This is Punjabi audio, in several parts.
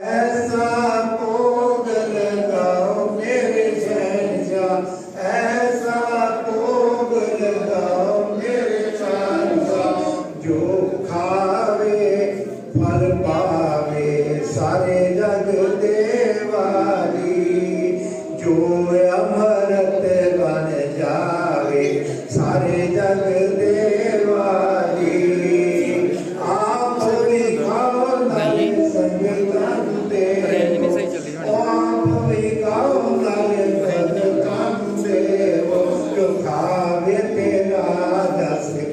Essa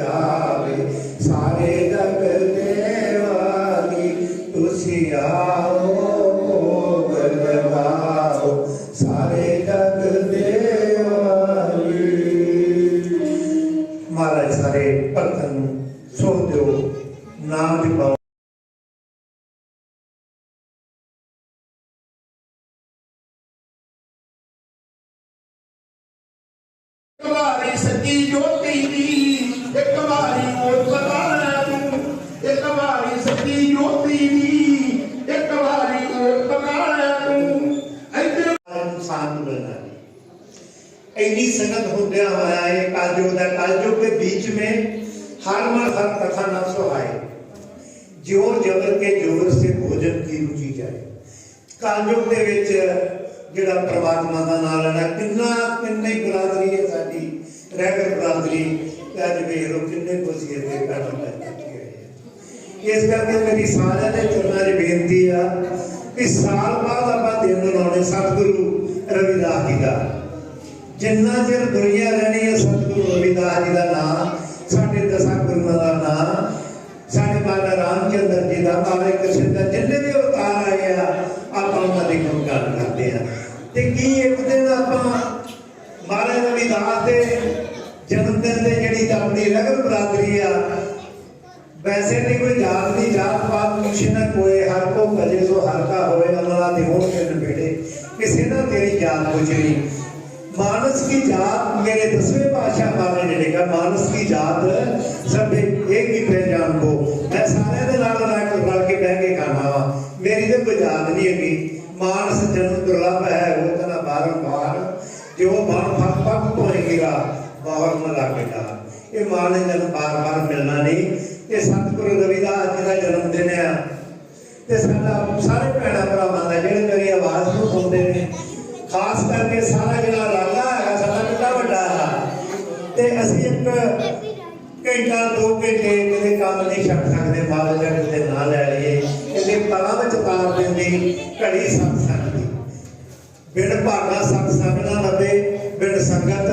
ਦਸ ਸਾਰੇ ਜਗ ਦੇਵਾਲੀ ਤੁਸੀਂ ਆਓ ਭੋਗ ਲਗਾਓ। ਸਾਰੇ ਜਗ ਦੇਵਾਲੀ ਮਹਾਰਾਜ, ਸਾਰੇ ਭਗਤਾਂ ਨੂੰ ਸੋਹ ਦਿਓ। ਨਾਮ ਜਪਾਓ। ऐनी संगत होते हुआ ये काजो दा काजो के बीच में हर मर हर कथा न सुहाए जोर जबर के जोर से भोजन की रुचि जाए ਕਾਲਯੁਗ ਦੇ ਵਿੱਚ ਜਿਹੜਾ ਪ੍ਰਮਾਤਮਾ ਦਾ ਨਾਮ ਲੈਣਾ ਕਿੰਨਾ ਕਿੰਨੀ ਬਰਾਦਰੀ ਹੈ ਸਾਡੀ ਰਹਿਬਰ ਬਰਾਦਰੀ ਤੇ ਅੱਜ ਵੇਖ ਲਓ ਕਿੰਨੇ ਖੁਸ਼ੀ ਦੇ ਪੈਦਾ ਕਰਕੇ ਹੋਏ ਆ ਇਸ ਕਰਕੇ ਮੇਰੀ ਸਾਰਿਆਂ ਦੇ ਚਰਨਾਂ 'ਚ ਬੇਨਤੀ ਆ ਕਿ ਸਾਲ ਬਾਅਦ ਆਪਾਂ ਦਿਨ ਮਨਾਉਣੇ ਸਤਿਗੁਰੂ ਰਵਿਦਾਸ ਜੀ ਦਾ ਜਿੰਨਾ ਚਿਰ ਦੁਨੀਆ ਰਹਿਣੀ ਹੈ ਸਤਿਗੁਰੂ ਰਵਿਦਾਸ ਜੀ ਦਾ ਨਾਮ, ਸਾਡੇ ਦਸਾਂ ਗੁਰੂਆਂ ਦਾ ਨਾਮ, ਸਾਡੇ ਮਹਾਰਾਜ ਰਾਮਚੰਦਰ ਜੀ ਦਾ ਮਾਰੇ ਕ੍ਰਿਸ਼ਨ ਦਾ ਜਿੰਨੇ ਵੀ ਅਵਤਾਰ ਆਏ ਆ, ਆਪਾਂ ਉਹਨਾਂ ਦੀ ਗੱਲ ਕਰਦੇ ਆ। ਤੇ ਕੀ ਇੱਕ ਦਿਨ ਆਪਾਂ ਮਹਾਰਾਜ ਰਵਿਦਾਸ ਦੇ ਜਨਮ ਦਿਨ ਤੇ ਜਿਹੜੀ ਆਪਣੀ ਲਗਨ ਬਰਾਦਰੀ ਆ, ਵੈਸੇ ਨਹੀਂ ਕੋਈ ਜਾਤ ਦੀ ਜਾਤ ਪਾਤ ਕੁਛ ਨਾ ਕੋਈ, ਹਰ ਕੋ ਭਜੇ ਸੋ ਹਰ ਕਾ ਹੋਏ ਅਮਲਾ ਦੇ ਹੋਣ ਕੇ ਨੇੜੇ ਕਿਸੇ ਦਾ ਤੇਰੀ ਜਾਤ ਪੁੱਛਣੀ ਨਹੀਂ ਮਾਨਸ की जात मेरे दसवें पातशाह माने ने लिखा मानस की जात सब एक ही पहचान को मैं सारे ਦੇ ਨਾਲ ਰਲ ਕੇ ਰਲ ਕੇ ਬਹਿ ਕੇ ਖਾਣਾ ਵਾ ਮੇਰੀ ਤੇ ਕੋਈ ਜਾਤ ਨਹੀਂ ਹੈਗੀ ਮਾਨਸ ਜਨਮ ਦੁਰਲਭ ਹੈ ਉਹ ਤਨਾ ਬਾਰੰਬਾਰ ਜੋ ਮਨ ਫਕ ਫਕ ਹੋਏਗਾ ਬਾਹਰ ਨ ਲੱਗੇਗਾ ਇਹ ਮਾਨ ਨੇ ਜਨਮ ਬਾਰ ਬਾਰ ਮਿਲਣਾ ਨਹੀਂ ਇਹ ਸਤਿਗੁਰੂ ਰਵਿਦਾਸ ਜੀ ਦਾ ਜਨਮ ਦਿਨ ਆ ਤੇ ਸਾਡਾ ਸਾਰੇ ਭੈਣਾਂ ਭਰਾਵਾਂ ਦਾ ਜਿਹੜੇ ਖਾਸ ਕਰਕੇ ਸਾਰਾ ਜਿਹੜਾ ਲਾਲਾ ਹੈਗਾ, ਸਾਡਾ ਕਿੰਨਾ ਵੱਡਾ ਹੈ ਤੇ ਅਸੀਂ ਇੱਕ ਘੰਟਾ, ਦੋ ਘੰਟੇ ਕਿਤੇ ਕੰਮ ਨਹੀਂ ਛੱਡ ਸਕਦੇ ਮਾਲ ਜਗਤ ਦੇ ਨਾਂ ਲੈ ਲਈਏ ਇਹਦੇ ਪਰਾਂ ਵਿੱਚ ਤਾਰ ਦਿੰਦੀ, ਘੜੀ ਸਤਸੰਗ ਦੀ ਬਿਨ ਭਾਗਾ ਸਤਸੰਗ ਨਾ ਲੱਭੇ, ਬਿਨ ਸੰਗਤ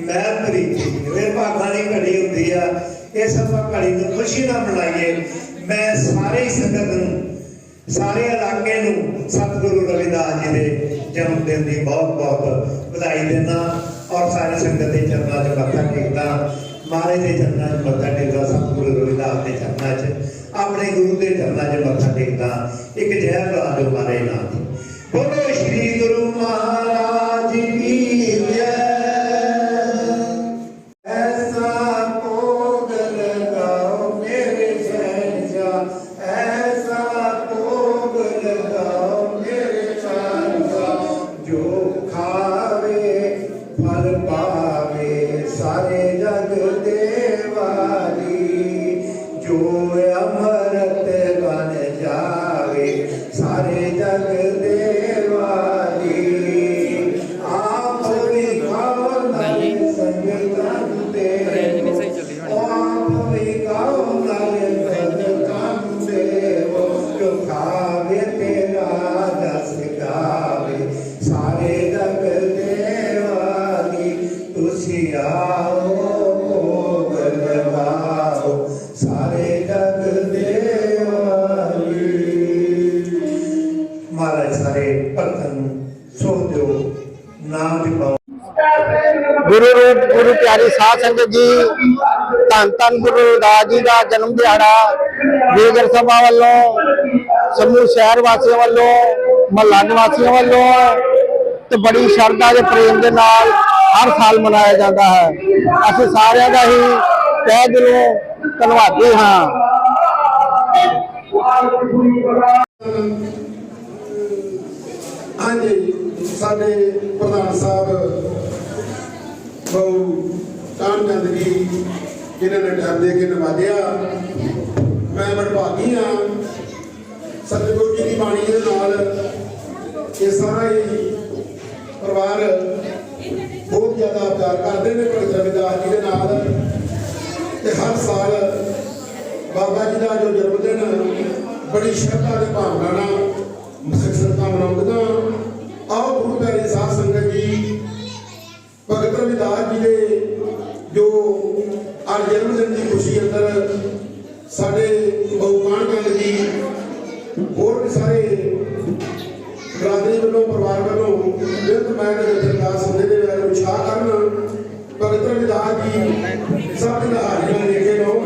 ਮਹਿਲ ਪ੍ਰੀਤੀ ਇਹ ਭਾਗਾ ਦੀ ਘੜੀ ਹੁੰਦੀ ਆ, ਇਸ ਆਪਾਂ ਘੜੀ ਨੂੰ ਖੁਸ਼ੀ ਨਾਲ ਮਨਾਈਏ। ਮੈਂ ਸਾਰੇ ਸੰਗਤ ਨੂੰ, ਸਾਰੇ ਇਲਾਕੇ ਨੂੰ ਸਤਿਗੁਰੂ ਰਵਿਦਾਸ ਜੀ ਦੇ ਜਨਮ ਦਿਨ ਦੀ ਬਹੁਤ ਬਹੁਤ ਵਧਾਈ ਦਿੰਦਾ ਔਰ ਸਾਰੀ ਸੰਗਤ ਦੇ ਚਰਨਾਂ 'ਚ ਮੱਥਾ ਟੇਕਦਾ। ਮਹਾਰਾਜ ਦੇ ਚਰਨਾਂ 'ਚ ਮੱਥਾ ਟੇਕਦਾ ਸਤਿਗੁਰੂ ਰਵਿਦਾਸ ਦੇ ਚਰਨਾਂ 'ਚ ਆਪਣੇ ਗੁਰੂ ਦੇ ਚਰਨਾਂ 'ਚ ਮੱਥਾ ਟੇਕਦਾ। ਇੱਕ ਜੈ ਬੁਲਾ ਦਿਓ ਮਹਾਰਾਜ criou ਗੁਰੂ ਰੂਪ ਗੁਰੂ ਪਿਆਰੀ ਸਾਧ ਸੰਗਤ ਜੀ ਧੰਨ ਧੰਨ ਗੁਰੂ ਰਵਿਦਾਸ ਜੀ ਦਾ ਜਨਮ ਦਿਹਾੜਾ ਵੀਰ ਸਭਾ ਵੱਲੋਂ ਸਮੂਹ ਸ਼ਹਿਰ ਵਾਸੀਆਂ ਵੱਲੋਂ ਮਹੱਲਾ ਨਿਵਾਸੀਆਂ ਵੱਲੋਂ ਤੇ ਬੜੀ ਸ਼ਰਧਾ ਤੇ ਪ੍ਰੇਮ ਦੇ ਨਾਲ ਹਰ ਸਾਲ ਮਨਾਇਆ ਜਾਂਦਾ ਹੈ। ਅਸੀਂ ਸਾਰਿਆਂ ਦਾ ਹੀ ਤਹਿ ਦਿਲੋਂ ਧੰਨਵਾਦੀ ਹਾਂ। ਹਾਂਜੀ। ਸਾਡੇ ਪ੍ਰਧਾਨ ਸਾਹਿਬ, ਬਹੁ ਕਾਨਚੰਦ ਜੀ, ਜਿਨ੍ਹਾਂ ਨੇ ਟਾਈਮ ਦੇ ਕੇ ਨਵਾਜਿਆ। ਮੈਂ ਵਡਭਾਗੀ ਆ ਸਤਿਗੁਰੂ ਜੀ ਦੀ ਬਾਣੀ ਦੇ ਨਾਲ ਇਹ ਸਾਰਾ ਹੀ ਪਰਿਵਾਰ ਬਹੁਤ ਜ਼ਿਆਦਾ ਪਿਆਰ ਕਰਦੇ ਨੇ ਭਗਤ ਰਵਿਦਾਸ ਜੀ ਦੇ ਨਾਲ। ਤੇ ਹਰ ਸਾਲ ਬਾਬਾ ਜੀ ਦਾ ਜੋ ਜਨਮ ਦਿਨ ਬੜੀ ਸ਼ਰਧਾ ਤੇ ਭਾਵਨਾ ਨਾਲ ਭਗਤ ਰਵਿਦਾਸ ਜੀ ਦੇ ਜੋ ਅੱਜ ਜਨਮ ਦਿਨ ਦੀ ਖੁਸ਼ੀ ਅੰਦਰ ਸਾਡੇ ਬਹੁਕਾਨ ਕੰਦ ਜੀ, ਹੋਰ ਵੀ ਸਾਰੇ ਬਰਾਦਰੀ ਵੱਲੋਂ, ਪਰਿਵਾਰ ਵੱਲੋਂ ਬਿਰਧ ਮੈਂ ਦੇ ਦਰਗਾਹ ਸੰਦੇ ਦੇ ਵਿੱਚ ਉਤਸ਼ਾਹ ਕਰਨ। ਭਗਤ ਰਵਿਦਾਸ ਜੀ, ਸਭ ਦਾ ਹਾਜ਼ਰ ਲੈ ਕੇ ਲਾਉਣ